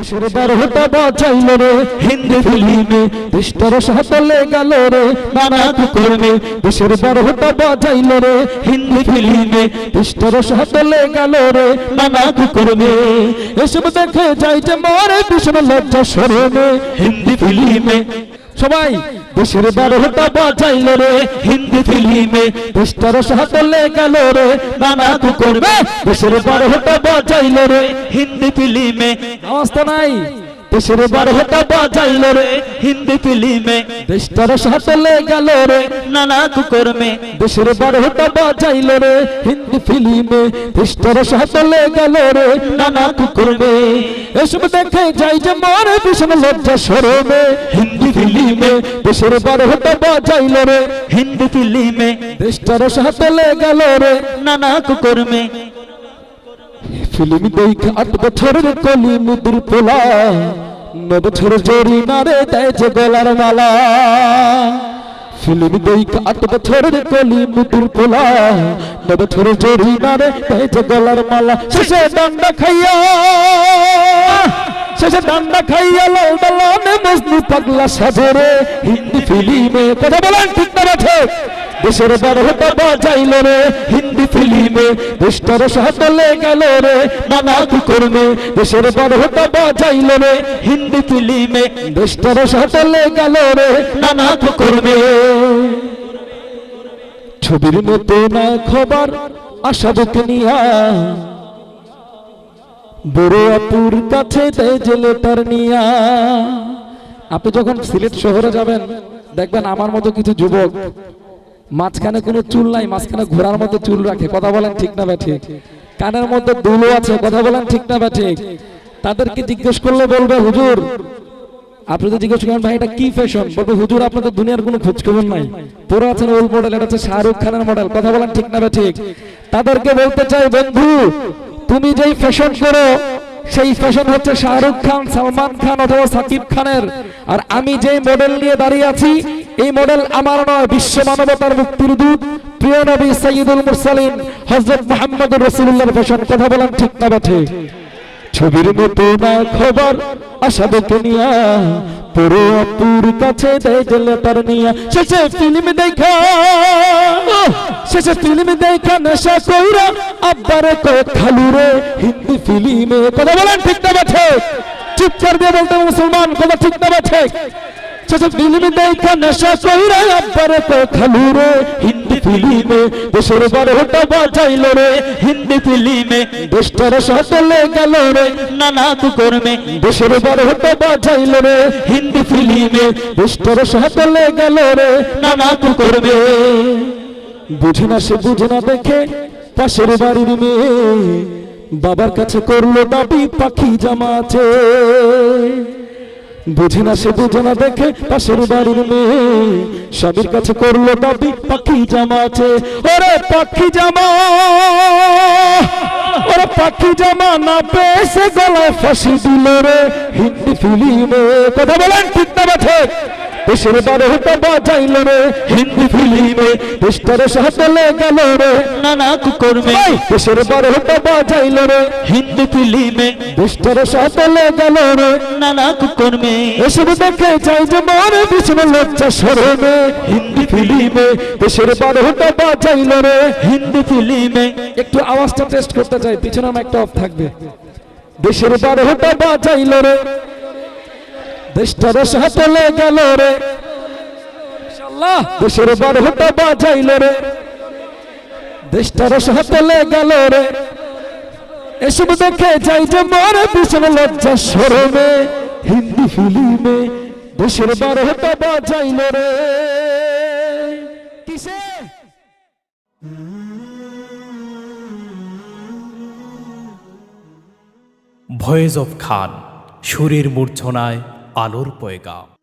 দেশের দরহটা বাঁচাইল রে, হিন্দি ফিল্মে দেশটার সাতলে গেল রে, নানা কুকর্মে দেশের দরহটা বাঁচাইল রে, হিন্দি ফিল্মে দেশটার সাতলে গেল রে, নানা কুকর্মে। এসব দেখে যাই যে মরে ভীষণ লজ্জা সরমে হিন্দি ফিল্মে। সবাই দেশের বারোটা বাজাইল রে, হিন্দি ফিল্মে। দেশটার সাতলে গেল রে, নানা কুকর্মে দেশের বারোটা বাজাইল রে, হিন্দি ফিল্মে। অবস্থা নাই। দেশের বারোটা বাজাইল রে, হিন্দি ফিল্মে দেশটার সাতলে গেল রে, নানা কুকর্মে দেশের বারোটা বাজাইল রে, হিন্দি ফিল্মে দেশটার সাতলে গেল রে, নানা কুকর্মে। এসব দেখে যাই যে মরে ভীষণ লজ্জা সরমে, হিন্দি ফিল্মে দেশের বারোটা বাজাইল রে, হিন্দি ফিল্মে দেশটার সাতলে গেল রে, নানা কুকর্মে। ফিল্ম দেখে আট বছরের কলি মুদুর পোলা। ন বছর জরি নারে দেয় গলার মালা। ফিল্ম দেখে আট বছরের কলি মুদুর পোলা। ন বছর জরি নারে দেয় গলার মালা। শেষে ডান্ডা খাইয়া, শেষে ডান্ডা খাইয়া লাল দালানে মজনু পাগলা সাজরে হিন্দি ফিল্মে কথা বলেন ঠিক না, ঠিক। দেশের বারোটা বাজাইল রে, হিন্দি ফিল্মে। দেশটার সাতলে গেল রে নানা কুকর্মে দেশের বারোটা বাজাইল রে, হিন্দি ফিল্মে। দেশটার সাতলে গেল রে নানা কুকর্মে ছবির মতো না খবর, আশা নিয়া। বড় আপুর কাছে দেয় যে লেটার নিয়া। আপনি যখন সিলেট শহরে যাবেন, দেখবেন আমার মতো কিছু যুবক মাঝখানে কোনো চুল নাই, মাঝখানে ঘোড়ার মতো চুল রাখে। কথা বলেন ঠিক না ঠিক কানের মধ্যে দুলো আছে, কথা বলেন ঠিক না ঠিক তাদেরকে জিজ্ঞেস করলে বলবে, হুজুর, আপনি তো জিজ্ঞেস করেন, ভাই, এটা কি ফ্যাশন বলবে, হুজুর, আপনাদের দুনিয়ার কোনো খোঁজ খবর নাই। পুরো আছেন ওল মডেল এটা হচ্ছে শাহরুখ খানের মডেল কথা বলেন ঠিক না ঠিক তাদেরকে বলতে চাই, বন্ধু, তুমি যেই ফ্যাশন করো সেই ফ্যাশন হচ্ছে শাহরুখ খান, সালমান খান অথবা সাকিব খানের। আর আমি যেই মডেল নিয়ে দাঁড়িয়ে আছি, এই মডেল আমার নয়, বিশ্ব মানবতার মুক্তির দূত। প্রিয় নবী সৈয়দুল মুরসালিন, হযরত মুহাম্মদুর রাসূলুল্লাহর ফ্যাশন কথা বলেন ঠিক না ঠিক ছবির মতো না খবর আশা দেখে নিয়া পুরো আপুর কাছে দেয় যে লেটার নিয়া। শেষে ফিল্ম দেখা। শেষে ফিল্ম দেখা নেশা কইরা আব্বারে কয় খালু রে হিন্দি ফিল্মে কথা বলেন, ঠিক না বাঠে চিৎকার দিয়ে বলতে মুসলমান, কথা ঠিক না বাঠে শেষে ফিল্ম দেখা নেশা কইরা আব্বারে কয় খালু রে হিন্দি ফিল্মে দেশের বারোটা বাজাইল রে, হিন্দি ফিল্মে দেশটার সাতলে গেল রে, নানা কুকর্মে দেশের বারোটা বাজাইল রে, হিন্দি ফিল্মে দেশটার সাতলে গেল রে, নানা কুকর্মে। বুঝে না সে বুঝে না দেখে পাশের বাড়ির মেয়ে বাবার কাছে করল দাবি, পাখি জামা আছে। বুঝে না সে বুঝে না দেখে পাশের বাড়ির মেয়ে স্বামীর কাছে করল দাবি, পাখি জামা আছে। ওরে পাখি জামা, ওরে পাখি জামা না পেয়েছে গলায় ফাঁসি দিল রে হিন্দি ফিল্মে। কথা বলেন ঠিক না দেশের বারোটা বাজাইল রে হিন্দি ফিল্মে দেশটার সাতলে গেল রে। নানা কুকর্মে দেশের বারোটা বাজাইল রে হিন্দি ফিল্মে দেশটার সাতলে গেল রে। নানা কুকর্মে এসব দেখে যাই যে মরে বিষ্ণ লজ্জা সরমে হিন্দি ফিল্মে দেশের বারোটা বাজাইল রে। হিন্দি ফিল্মে একটু আওয়াজটা টেস্ট করতে চাই পিছনে আমার একটা অফ থাকবে। দেশের বারোটা বাজাইল রে। দেশটার সাতলে গেল রে। ইনশাআল্লাহ। দেশের বারোটা বাজাইল রে। দেশটার সাতলে গেল রে। এসব দেখে যাই যে মরে ভীষণ লজ্জা সরমে হিন্দি ফিল্মে দেশের বারোটা বাজাইল রে। কিসে? ভয়েস অফ খান সুরের মূর্ছনায় আলোর পয়গাম।